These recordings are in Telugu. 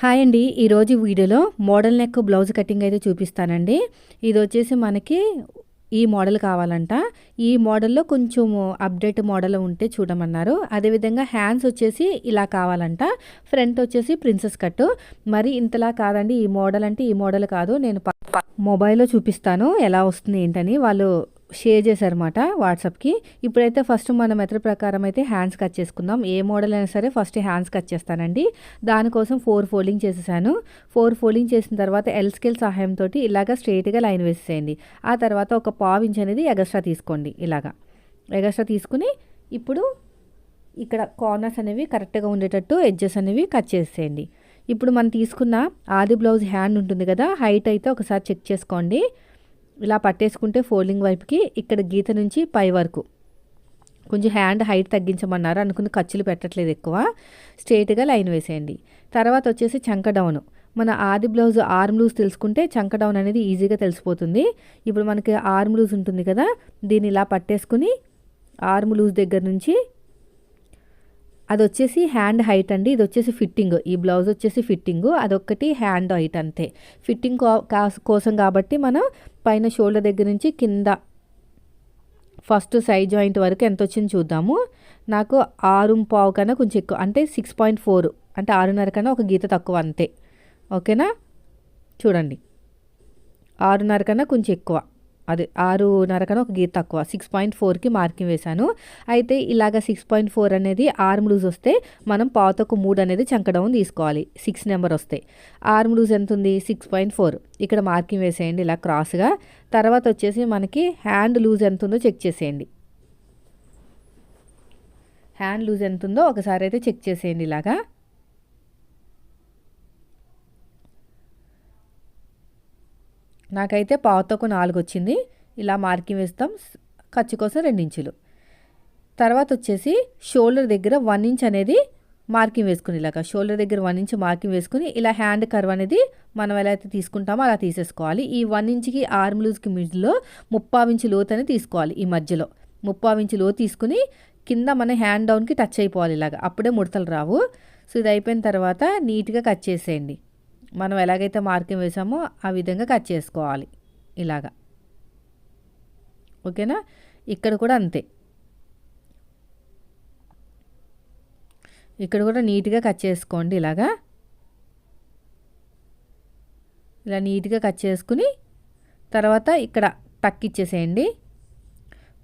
హాయ్ అండి. ఈరోజు వీడియోలో మోడల్ నెక్ బ్లౌజ్ కటింగ్ అయితే చూపిస్తానండి. ఇది వచ్చేసి మనకి ఈ మోడల్ కావాలంట. ఈ మోడల్లో కొంచెం అప్డేట్ మోడల్ ఉంటే చూడమన్నారు. అదేవిధంగా హ్యాండ్స్ వచ్చేసి ఇలా కావాలంట. ఫ్రంట్ వచ్చేసి ప్రిన్సెస్ కట్ మరి ఇంతలా కాదండి. ఈ మోడల్ అంటే ఈ మోడల్ కాదు. నేను మొబైల్లో చూపిస్తాను. ఎలా వస్తుంది ఏంటని వాళ్ళు షేర్ చేశారన్నమాట వాట్సాప్కి. ఇప్పుడైతే ఫస్ట్ మన మెథడ్ ప్రకారం అయితే హ్యాండ్స్ కట్ చేసుకుందాం. ఏ మోడల్ అయినా సరే ఫస్ట్ హ్యాండ్స్ కట్ చేస్తానండి. దానికోసం ఫోర్ ఫోల్డింగ్ చేసేసాను. ఫోర్ ఫోల్డింగ్ చేసిన తర్వాత ఎల్ స్కేల్ సహాయంతో ఇలాగ స్ట్రైట్గా లైన్ వేసేయండి ఆ తర్వాత ఒక పావు ఇంచ్ అనేది ఎగస్ట్రా తీసుకోండి ఇలాగా. ఎగస్ట్రా తీసుకుని ఇప్పుడు ఇక్కడ కార్నర్స్ అనేవి కరెక్ట్గా ఉండేటట్టు ఎడ్జెస్ అనేవి కట్ చేసేయండి ఇప్పుడు మనం తీసుకున్న ఆది బ్లౌజ్ హ్యాండ్ ఉంటుంది కదా హైట్ అయితే ఒకసారి చెక్ చేసుకోండి. ఇలా పట్టేసుకుంటే ఫోల్డింగ్ వైపుకి ఇక్కడ గీత నుంచి పై వరకు. కొంచెం హ్యాండ్ హైట్ తగ్గించమన్నారు అనుకుని ఖర్చులు పెట్టట్లేదు ఎక్కువ. స్ట్రైట్గా లైన్ వేసేయండి. తర్వాత వచ్చేసి చంక డౌన్. మన ఆది బ్లౌజ్ ఆర్మ్ లూజ్ తెలుసుకుంటే చంక డౌన్ అనేది ఈజీగా తెలిసిపోతుంది. ఇప్పుడు మనకి ఆర్మ్ లూజ్ ఉంటుంది కదా దీన్ని ఇలా పట్టేసుకుని ఆర్మ్ లూజ్ దగ్గర నుంచి అది వచ్చేసి హ్యాండ్ హైట్ అండి ఇది వచ్చేసి ఫిట్టింగ్. ఈ బ్లౌజ్ వచ్చేసి ఫిట్టింగ్ అదొక్కటి హ్యాండ్ హైట్ అంతే. ఫిట్టింగ్ కో- కాస్- కోసం కాబట్టి మనం పైన షోల్డర్ దగ్గర నుంచి కింద ఫస్ట్ సైడ్ జాయింట్ వరకు ఎంత వచ్చింది చూద్దాము. నాకు ఆరు పావు కన్నా కొంచెం ఎక్కువ అంటే సిక్స్ పాయింట్ ఫోర్ అంటే ఆరున్నర కన్నా ఒక గీత తక్కువ అంతే. ఓకేనా? చూడండి. ఆరున్నర కన్నా కొంచెం ఎక్కువ. అదే ఆరున్నర కన్నా ఒక గీత తక్కువ. సిక్స్ పాయింట్ ఫోర్కి మార్కింగ్ వేశాను. అయితే ఇలాగ సిక్స్ పాయింట్ ఫోర్ అనేది ఆర్మ్ లూజ్ వస్తే మనం పాతకు మూడు అనేది చంకడౌన్ తీసుకోవాలి. సిక్స్ నెంబర్ వస్తే. ఆర్మ్ లూజ్ ఎంత ఉంది? Six point four. ఇక్కడ మార్కింగ్ వేసేయండి ఇలా క్రాస్గా. తర్వాత వచ్చేసి మనకి హ్యాండ్ లూజ్ ఎంత ఉందో చెక్ చేసేయండి. హ్యాండ్ లూజ్ ఎంత ఉందో ఒకసారి అయితే చెక్ చేసేయండి ఇలాగా. నాకైతే పావుతోకు నాలుగు వచ్చింది ఇలా మార్కింగ్ వేస్తాం. ఖర్చు కోసం రెండు ఇంచులు తర్వాత వచ్చేసి షోల్డర్ దగ్గర వన్ ఇంచ్ అనేది మార్కింగ్ వేసుకుని ఇలాగా షోల్డర్ దగ్గర వన్ ఇంచ్ మార్కింగ్ వేసుకుని ఇలా హ్యాండ్ కర్వ్ అనేది మనం ఎలా అయితే తీసుకుంటామో అలా తీసేసుకోవాలి. ఈ వన్ ఇంచ్కి ఆర్మ్ లూజ్కి మిడిల్లో ముప్పావు ఇంచు లోతు అనేది తీసుకోవాలి ఈ మధ్యలో. ముప్పావు ఇంచు లోతు తీసుకుని కింద మన హ్యాండ్ డౌన్కి టచ్ అయిపోవాలి ఇలాగా. అప్పుడే ముడతలు రావు. సో ఇది అయిపోయిన తర్వాత నీట్గా కట్ చేసేయండి. మనం ఎలాగైతే మార్కింగ్ వేసామో ఆ విధంగా కట్ చేసుకోవాలి. ఇలాగా. ఓకేనా? ఇక్కడ కూడా అంతే. ఇక్కడ కూడా నీట్గా కట్ చేసుకోండి ఇలాగా. ఇలా నీట్గా కట్ చేసుకుని తర్వాత ఇక్కడ టక్ ఇచ్చేసేయండి.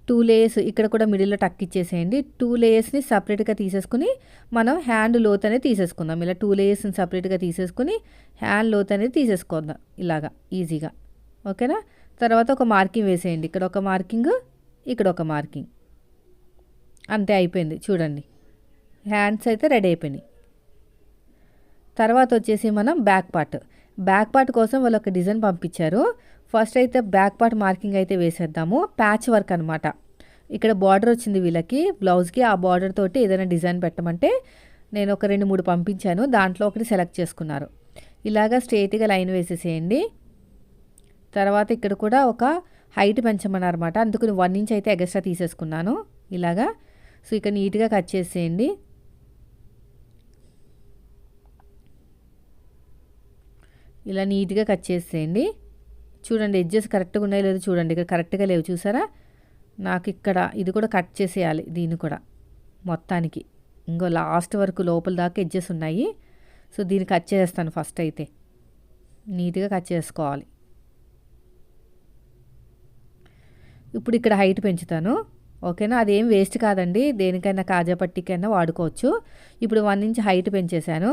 టూ లేయర్స్ ఇక్కడ కూడా మిడిల్లో టక్ ఇచ్చేసేయండి. టూ లేయర్స్ని సపరేట్గా తీసేసుకుని మనం హ్యాండ్ లోత్ అనేది తీసేసుకుందాం. ఇలా టూ లేయర్స్ని సపరేట్గా తీసేసుకుని హ్యాండ్ లోత్ అనేది తీసేసుకుందాం ఇలాగా ఈజీగా ఓకేనా? తర్వాత ఒక మార్కింగ్ వేసేయండి. ఇక్కడ ఒక మార్కింగ్ ఇక్కడ ఒక మార్కింగ్ అంతే అయిపోయింది. చూడండి. హ్యాండ్స్ అయితే రెడీ అయిపోయినాయి. తర్వాత వచ్చేసి మనం బ్యాక్ పార్ట్ బ్యాక్ పార్ట్ కోసం వాళ్ళు ఒక డిజైన్ పంపించారు. ఫస్ట్ అయితే బ్యాక్ పార్ట్ మార్కింగ్ అయితే వేసేద్దాము. ప్యాచ్ వర్క్ అనమాట ఇక్కడ బార్డర్ వచ్చింది వీళ్ళకి బ్లౌజ్కి. ఆ బార్డర్ తోటి ఏదైనా డిజైన్ పెట్టమంటే నేను ఒక రెండు మూడు పంపించాను. దాంట్లో ఒకటి సెలెక్ట్ చేసుకున్నారు. ఇలాగా స్ట్రేట్గా లైన్ వేసేసేయండి. తర్వాత ఇక్కడ కూడా ఒక హైట్ పెంచమన్నారు అనమాట అందుకని వన్ ఇంచ్ అయితే ఎగస్ట్రా తీసేసుకున్నాను. ఇలాగా. సో ఇక్కడ నీట్గా కట్ చేసేయండి. ఇలా నీట్గా కట్ చేసేయండి. చూడండి ఎడ్జెస్ కరెక్ట్గా ఉన్నాయో లేదో చూడండి. ఇక్కడ కరెక్ట్గా లేవు చూసారా? నాకు ఇక్కడ ఇది కూడా కట్ చేసేయాలి దీన్ని కూడా మొత్తానికి. ఇంకో లాస్ట్ వరకు లోపల దాకా ఎడ్జెస్ ఉన్నాయి. సో దీన్ని కట్ చేస్తాను ఫస్ట్ అయితే. నీట్గా కట్ చేసుకోవాలి. ఇప్పుడు ఇక్కడ హైట్ పెంచుతాను. ఓకేనా? అదేం వేస్ట్ కాదండి. దేనికైనా కాజా పట్టికైనా వాడుకోవచ్చు. ఇప్పుడు వన్ ఇంచ్ హైట్ పెంచేశాను.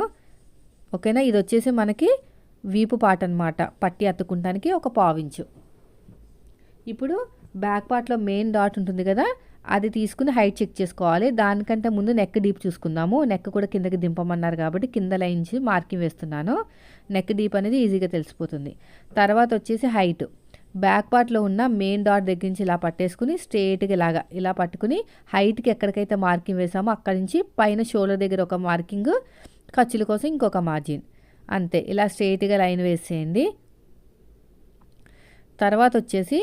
ఓకేనా? ఇది వచ్చేసి మనకి వీపు పాట అనమాట పట్టి అత్తుకుంటానికి ఒక పావించు. ఇప్పుడు బ్యాక్ పార్ట్లో మెయిన్ డాట్ ఉంటుంది కదా అది తీసుకుని హైట్ చెక్ చేసుకోవాలి. దానికంటే ముందు నెక్ డీప్ చూసుకుందాము. నెక్ కూడా కిందకి దింపమన్నారు కాబట్టి కింద లైన్స్ మార్కింగ్ వేస్తున్నాను. నెక్ డీప్ అనేది ఈజీగా తెలిసిపోతుంది. తర్వాత వచ్చేసి హైట్. బ్యాక్ పార్ట్లో ఉన్న మెయిన్ డాట్ దగ్గర నుంచి ఇలా పట్టేసుకుని స్ట్రేట్గా ఇలాగా ఇలా పట్టుకుని హైట్కి ఎక్కడికైతే మార్కింగ్ వేసామో అక్కడి నుంచి పైన షోల్డర్ దగ్గర ఒక మార్కింగ్ ఖర్చుల కోసం ఇంకొక మార్జిన్. అంతే. ఇలా స్ట్రైట్గా లైన్ వేసేయండి. తర్వాత వచ్చేసి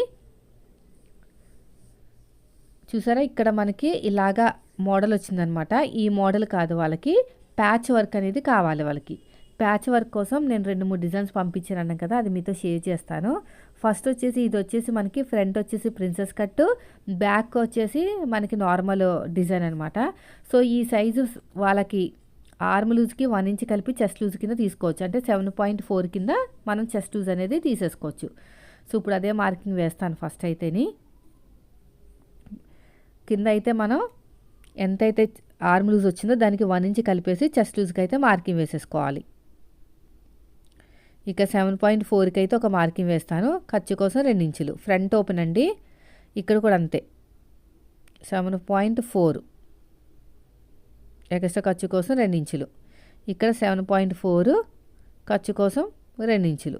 చూసారా ఇక్కడ మనకి ఇలాగా మోడల్ వచ్చిందనమాట. ఈ మోడల్ కాదు వాళ్ళకి. ప్యాచ్ వర్క్ అనేది కావాలి వాళ్ళకి. ప్యాచ్ వర్క్ కోసం నేను రెండు మూడు డిజైన్స్ పంపించాను కదా అది మీతో షేర్ చేస్తాను. ఫస్ట్ వచ్చేసి ఇది వచ్చేసి మనకి ఫ్రంట్ వచ్చేసి ప్రిన్సెస్ కట్ బ్యాక్ వచ్చేసి మనకి నార్మల్ డిజైన్ అనమాట. సో ఈ సైజు వాళ్ళకి ఆర్మ్ లూజ్కి వన్ ఇంచ్ కలిపి చెస్ట్ లూజ్ కింద తీసుకోవచ్చు. అంటే సెవెన్ పాయింట్ ఫోర్ కింద మనం చెస్ట్ లూజ్ అనేది తీసేసుకోవచ్చు. సో ఇప్పుడు అదే మార్కింగ్ వేస్తాను ఫస్ట్ అయితేని. కింద అయితే మనం ఎంతైతే ఆర్మ్ లూజ్ వచ్చిందో దానికి వన్ ఇంచ్ కలిపేసి చెస్ట్ లూజ్కి అయితే మార్కింగ్ వేసేసుకోవాలి. ఇక సెవెన్ పాయింట్ ఫోర్కి అయితే ఒక మార్కింగ్ వేస్తాను. ఖర్చు కోసం రెండు ఇంచులు. ఫ్రంట్ ఓపెన్ అండి. ఇక్కడ కూడా అంతే. Seven point four. ఎక్స్ట్రా ఖర్చు కోసం రెండించులు. ఇక్కడ సెవెన్ పాయింట్ ఫోర్ ఖర్చు కోసం రెండు ఇంచులు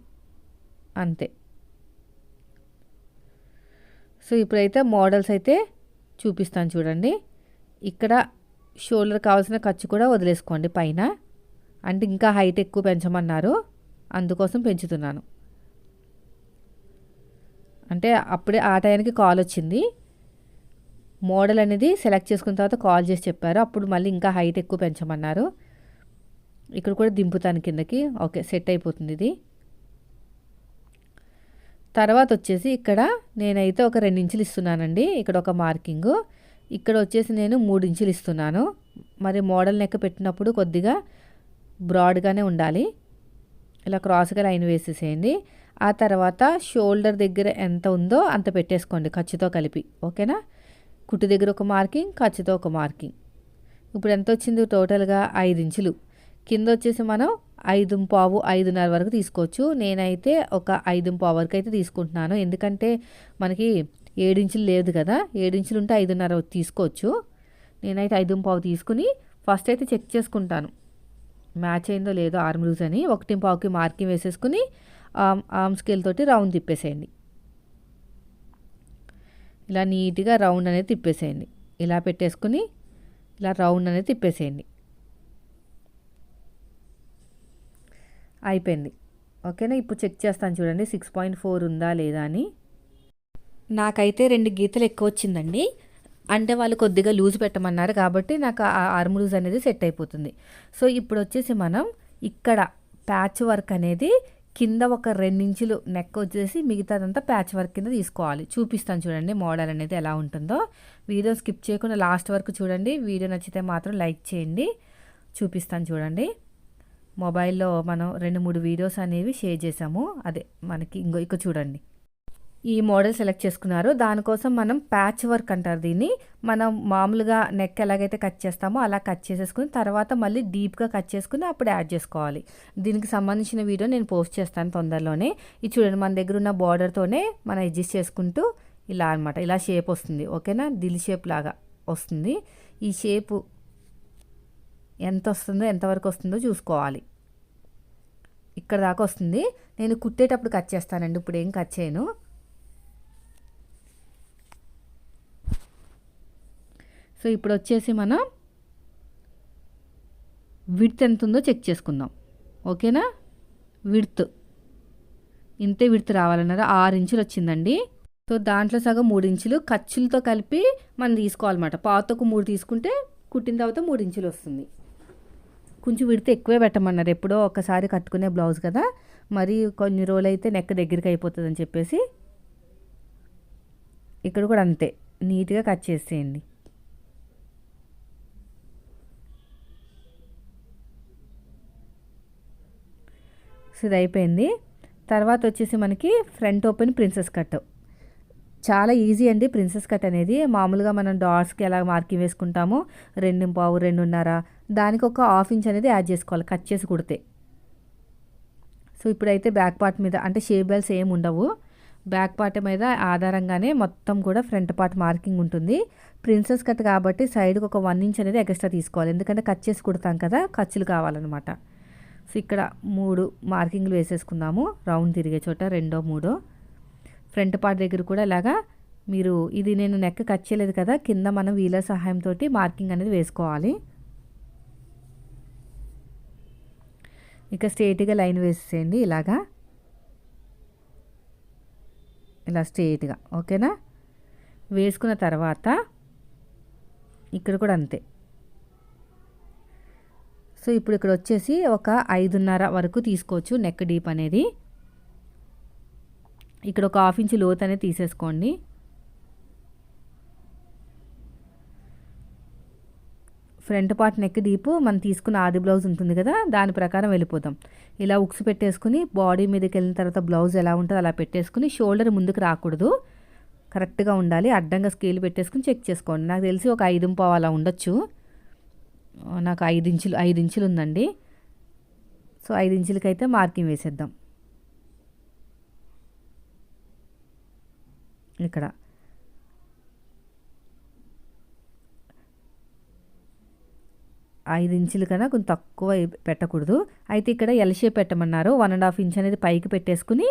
అంతే. సో ఇప్పుడైతే మోడల్స్ అయితే చూపిస్తాను చూడండి. ఇక్కడ షోల్డర్ కావాల్సిన ఖర్చు కూడా వదిలేసుకోండి పైన. అంటే ఇంకా హైట్ ఎక్కువ పెంచమన్నారు. అందుకోసం పెంచుతున్నాను. అంటే అప్పుడే ఆ టైంకి కాల్ వచ్చింది. మోడల్ అనేది సెలెక్ట్ చేసుకున్న తర్వాత కాల్ చేసి చెప్పారు. అప్పుడు మళ్ళీ ఇంకా హైట్ ఎక్కువ పెంచమన్నారు. ఇక్కడ కూడా దింపుతాను కిందకి. ఓకే సెట్ అయిపోతుంది ఇది. తర్వాత వచ్చేసి ఇక్కడ నేనైతే ఒక రెండు ఇంచులు ఇస్తున్నానండి. ఇక్కడ ఒక మార్కింగ్. ఇక్కడ వచ్చేసి నేను మూడు ఇంచులు ఇస్తున్నాను. మరి మోడల్ లెక్క పెట్టినప్పుడు కొద్దిగా బ్రాడ్గానే ఉండాలి. ఇలా క్రాస్గా లైన్ వేసేసేయండి. ఆ తర్వాత షోల్డర్ దగ్గర ఎంత ఉందో అంత పెట్టేసుకోండి ఖర్చుతో కలిపి. ఓకేనా? కుట్టు దగ్గర ఒక మార్కింగ్ ఖర్చుతో ఒక మార్కింగ్. ఇప్పుడు ఎంత వచ్చింది టోటల్గా? ఐదు ఇంచులు. కింద వచ్చేసి మనం ఐదు పావు ఐదున్నర వరకు తీసుకోవచ్చు. నేనైతే ఒక ఐదు పావు వరకు అయితే తీసుకుంటున్నాను. ఎందుకంటే మనకి ఏడించులు లేదు కదా. ఏడించులు ఉంటే ఐదున్నర తీసుకోవచ్చు. నేనైతే ఐదు పావు తీసుకుని ఫస్ట్ అయితే చెక్ చేసుకుంటాను. మ్యాచ్ అయిందో లేదో ఆర్మ్ లూజ్ అని. ఒకటి పావుకి మార్కింగ్ వేసేసుకుని ఆర్మ్ స్కేల్ తోటి రౌండ్ తిప్పేసేయండి. ఇలా నీట్గా రౌండ్ అనేది తిప్పేసేయండి. ఇలా పెట్టేసుకుని ఇలా రౌండ్ అనేది తిప్పేసేయండి. అయిపోయింది. ఓకేనా? ఇప్పుడు చెక్ చేస్తాను చూడండి. సిక్స్ పాయింట్ ఫోర్ ఉందా లేదా అని. నాకైతే రెండు గీతలు ఎక్కువ వచ్చిందండి. అంటే వాళ్ళు కొద్దిగా లూజ్ పెట్టమన్నారు కాబట్టి నాకు ఆ ఆర్మ్ లూజ్ అనేది సెట్ అయిపోతుంది. సో ఇప్పుడు వచ్చేసి మనం ఇక్కడ ప్యాచ్ వర్క్ అనేది కింద ఒక రెండించులు నెక్ వచ్చేసి మిగతాదంతా ప్యాచ్ వర్క్ కింద తీసుకోవాలి. చూపిస్తాను చూడండి మోడల్ అనేది ఎలా ఉంటుందో. వీడియో స్కిప్ చేయకుండా లాస్ట్ వరకు చూడండి. వీడియో నచ్చితే మాత్రం లైక్ చేయండి. చూపిస్తాను చూడండి. మొబైల్లో మనం రెండు మూడు వీడియోస్ అనేవి షేర్ చేసాము. అదే మనకి ఇంకో ఇక చూడండి. ఈ మోడల్ సెలెక్ట్ చేసుకున్నారు. దానికోసం మనం ప్యాచ్ వర్క్ అంటారు దీన్ని. మనం మామూలుగా నెక్ ఎలాగైతే కట్ చేస్తామో అలా కట్ చేసేసుకుని తర్వాత మళ్ళీ డీప్గా కట్ చేసుకుని అప్పుడు యాడ్ చేసుకోవాలి. దీనికి సంబంధించిన వీడియో నేను పోస్ట్ చేస్తాను తొందరలోనే. ఇది చూడండి మన దగ్గర ఉన్న బార్డర్తోనే మనం అడ్జస్ట్ చేసుకుంటూ ఇలా అనమాట ఇలా షేప్ వస్తుంది. ఓకేనా? దిల్ షేప్ లాగా వస్తుంది. ఈ షేపు ఎంత వస్తుందో ఎంతవరకు వస్తుందో చూసుకోవాలి. ఇక్కడ దాకా వస్తుంది. నేను కుట్టేటప్పుడు కట్ చేస్తానండి. ఇప్పుడు ఏం కట్ చేయను. సో ఇప్పుడు వచ్చేసి మనం విడ్త్ ఎంత ఉందో చెక్ చేసుకుందాం. ఓకేనా? విడ్త్. ఇంతే విడ్త్ రావాలన్నారు. ఆరు ఇంచులు వచ్చిందండి. సో దాంట్లో సగం మూడు ఇంచులు ఖర్చులతో కలిపి మనం తీసుకోవాలన్నమాట. పాతకు మూడు తీసుకుంటే కుట్టిన తర్వాత మూడు ఇంచులు వస్తుంది. కొంచెం విడితే ఎక్కువే పెట్టమన్నారు. ఎప్పుడో ఒకసారి కట్టుకునే బ్లౌజ్ కదా. మరి కొన్ని రోజులు అయితే నెక్ దగ్గరికి అయిపోతుంది అని చెప్పేసి ఇక్కడ కూడా అంతే. నీట్గా కట్ చేసేయండి. సో ఇది అయిపోయింది తర్వాత వచ్చేసి మనకి ఫ్రంట్ ఓపెన్ ప్రిన్సెస్ కట్. చాలా ఈజీ అండి ప్రిన్సెస్ కట్ అనేది. మామూలుగా మనం డాట్స్కి ఎలా మార్కింగ్ వేసుకుంటామో రెండు పావు రెండున్నర దానికి ఒక హాఫ్ ఇంచ్ అనేది యాడ్ చేసుకోవాలి కట్ చేసి కుడితే. సో ఇప్పుడైతే బ్యాక్ పార్ట్ మీద అంటే షేప్ బెల్స్ ఏమి ఉండవు. బ్యాక్ పార్ట్ మీద ఆధారంగానే మొత్తం కూడా ఫ్రంట్ పార్ట్ మార్కింగ్ ఉంటుంది. ప్రిన్సెస్ కట్ కాబట్టి సైడ్కి ఒక వన్ ఇంచ్ అనేది ఎక్స్ట్రా తీసుకోవాలి. ఎందుకంటే కట్ చేసి కుడతాం కదా ఖర్చులు కావాలన్నమాట. సో ఇక్కడ మూడు మార్కింగ్లు వేసేసుకుందాము. రౌండ్ తిరిగే చోట రెండో మూడో. ఫ్రంట్ పార్ట్ దగ్గర కూడా ఇలాగా మీరు ఇది నేను నెక్ కట్ చేయలేదు కదా కింద మనం వీలర్ సహాయంతో మార్కింగ్ అనేది వేసుకోవాలి. ఇక స్ట్రేట్గా లైన్ వేసేయండి ఇలాగా. ఇలా స్ట్రేట్గా ఓకేనా? వేసుకున్న తర్వాత ఇక్కడ కూడా అంతే. సో ఇప్పుడు ఇక్కడ వచ్చేసి ఒక ఐదున్నర వరకు తీసుకోవచ్చు నెక్ డీప్ అనేది. ఇక్కడ ఒక హాఫ్ ఇంచ్ లోత్ అనేది తీసేసుకోండి. ఫ్రంట్ పార్ట్ నెక్ డీపు మనం తీసుకున్న ఆది బ్లౌజ్ ఉంటుంది కదా దాని ప్రకారం వెళ్ళిపోతాం. ఇలా ఉక్స్ పెట్టేసుకుని బాడీ మీదకి వెళ్ళిన తర్వాత బ్లౌజ్ ఎలా ఉంటుందో అలా పెట్టేసుకుని షోల్డర్ ముందుకు రాకూడదు. కరెక్ట్గా ఉండాలి. అడ్డంగా స్కేల్ పెట్టేసుకుని చెక్ చేసుకోండి. నాకు తెలిసి ఒక ఐదు పావు అలా ఉండొచ్చు. నాకు ఐదు ఇంచులు ఐదు ఇంచులు ఉందండి. సో ఐదు ఇంచులకైతే మార్కింగ్ వేసేద్దాం. ఇక్కడ. ఐదు ఇంచుల కన్నా కొంచెం తక్కువ పెట్టకూడదు. అయితే ఇక్కడ ఎల్ షేప్ పెట్టమన్నారు. వన్ అండ్ హాఫ్ ఇంచ్ అనేది పైకి పెట్టేసుకుని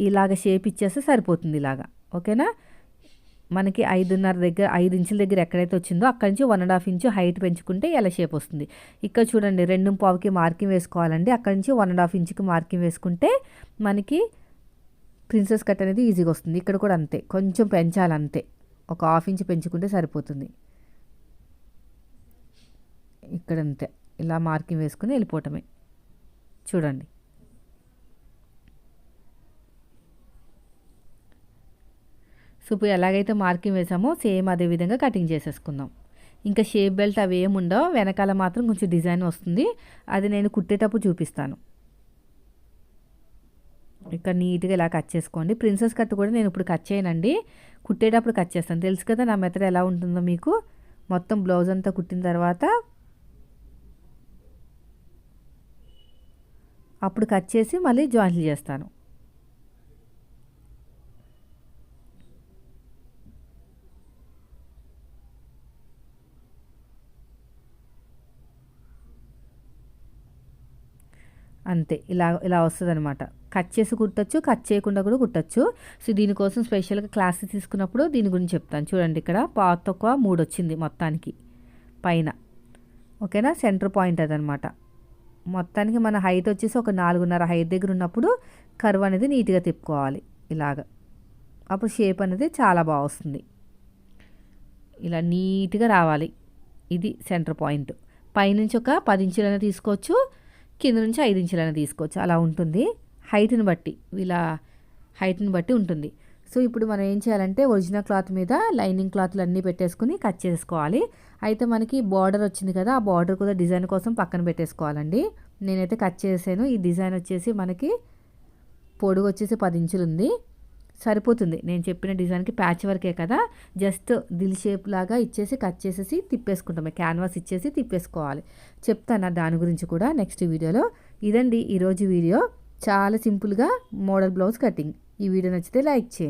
ఇలాగ షేప్ ఇచ్చేస్తే సరిపోతుంది ఇలాగా. ఓకేనా మనకి ఐదున్నర దగ్గర ఐదు ఇంచుల దగ్గర ఎక్కడైతే వచ్చిందో అక్కడి నుంచి one and half inch height పెంచుకుంటే ఎలా షేప్ వస్తుంది. ఇక్కడ చూడండి రెండు పావుకి మార్కింగ్ వేసుకోవాలండి. అక్కడి నుంచి వన్ అండ్ హాఫ్ ఇంచుకి మార్కింగ్ వేసుకుంటే మనకి ప్రిన్సెస్ కట్ అనేది ఈజీగా వస్తుంది. ఇక్కడ కూడా అంతే కొంచెం పెంచాలి అంతే ఒక హాఫ్ ఇంచ్ పెంచుకుంటే సరిపోతుంది. ఇక్కడ అంతే ఇలా మార్కింగ్ వేసుకుని వెళ్ళిపోవటమే. చూడండి. సో ఎలాగైతే మార్కింగ్ వేసామో సేమ్ అదే విధంగా కటింగ్ చేసేసుకుందాం. ఇంకా షేప్ బెల్ట్ అవి ఏముండవు వెనకాల మాత్రం కొంచెం డిజైన్ వస్తుంది. అది నేను కుట్టేటప్పుడు చూపిస్తాను. ఇక్కడ నీట్గా ఇలా కట్ చేసుకోండి. ప్రిన్సెస్ కట్ కూడా నేను ఇప్పుడు కట్ చేయనండి. కుట్టేటప్పుడు కట్ చేస్తాను. తెలుసు కదా నా మెథడ్ ఎలా ఉంటుందో మీకు? మొత్తం బ్లౌజ్ అంతా కుట్టిన తర్వాత అప్పుడు కట్ చేసి మళ్ళీ జాయింట్లు చేస్తాను. అంతే. ఇలా ఇలా వస్తుంది అనమాట కట్ చేసి కుట్టచ్చు కట్ చేయకుండా కూడా కుట్టచ్చు. సో దీనికోసం స్పెషల్గా క్లాసెస్ తీసుకున్నప్పుడు దీని గురించి చెప్తాను. చూడండి ఇక్కడ పాత తక్కువ మూడు వచ్చింది మొత్తానికి. పైన. ఓకేనా? సెంటర్ పాయింట్ అదనమాట మొత్తానికి మన హైట్ వచ్చేసి ఒక నాలుగున్నర హైట్ దగ్గర ఉన్నప్పుడు కర్వ్ అనేది నీట్గా తిప్పుకోవాలి. ఇలాగ. అప్పుడు షేప్ అనేది చాలా బాగా వస్తుంది. ఇలా నీట్గా రావాలి. ఇది సెంటర్ పాయింట్. పైనుంచి ఒక పది ఇంచులైనా తీసుకోవచ్చు. కింద నుంచి ఐదు ఇంచులైనా తీసుకోవచ్చు. అలా ఉంటుంది. హైట్ని బట్టి ఇలా హైట్ని బట్టి ఉంటుంది. సో ఇప్పుడు మనం ఏం చేయాలంటే ఒరిజినల్ క్లాత్ మీద లైనింగ్ క్లాత్లు అన్నీ పెట్టేసుకుని కట్ చేసుకోవాలి. అయితే మనకి బార్డర్ వచ్చింది కదా ఆ బార్డర్ కూడా డిజైన్ కోసం పక్కన పెట్టేసుకోవాలండి. నేనైతే కట్ చేసాను ఈ డిజైన్ వచ్చేసి మనకి పొడుగు వచ్చేసి పది ఇంచులు ఉంది సరిపోతుంది. నేను చెప్పిన డిజైన్కి ప్యాచ్ వర్కే కదా. జస్ట్ దిల్ షేప్ లాగా ఇచ్చేసి కట్ చేసేసి తిప్పేసుకుంటాము క్యాన్వాస్ ఇచ్చేసి తిప్పేసుకోవాలి. చెప్తాను దాని గురించి కూడా నెక్స్ట్ వీడియోలో. ఇదండి ఈరోజు వీడియో. చాలా సింపుల్గా మోడల్ బ్లౌజ్ కటింగ్. ఈ వీడియో నచ్చితే లైక్ చేయండి.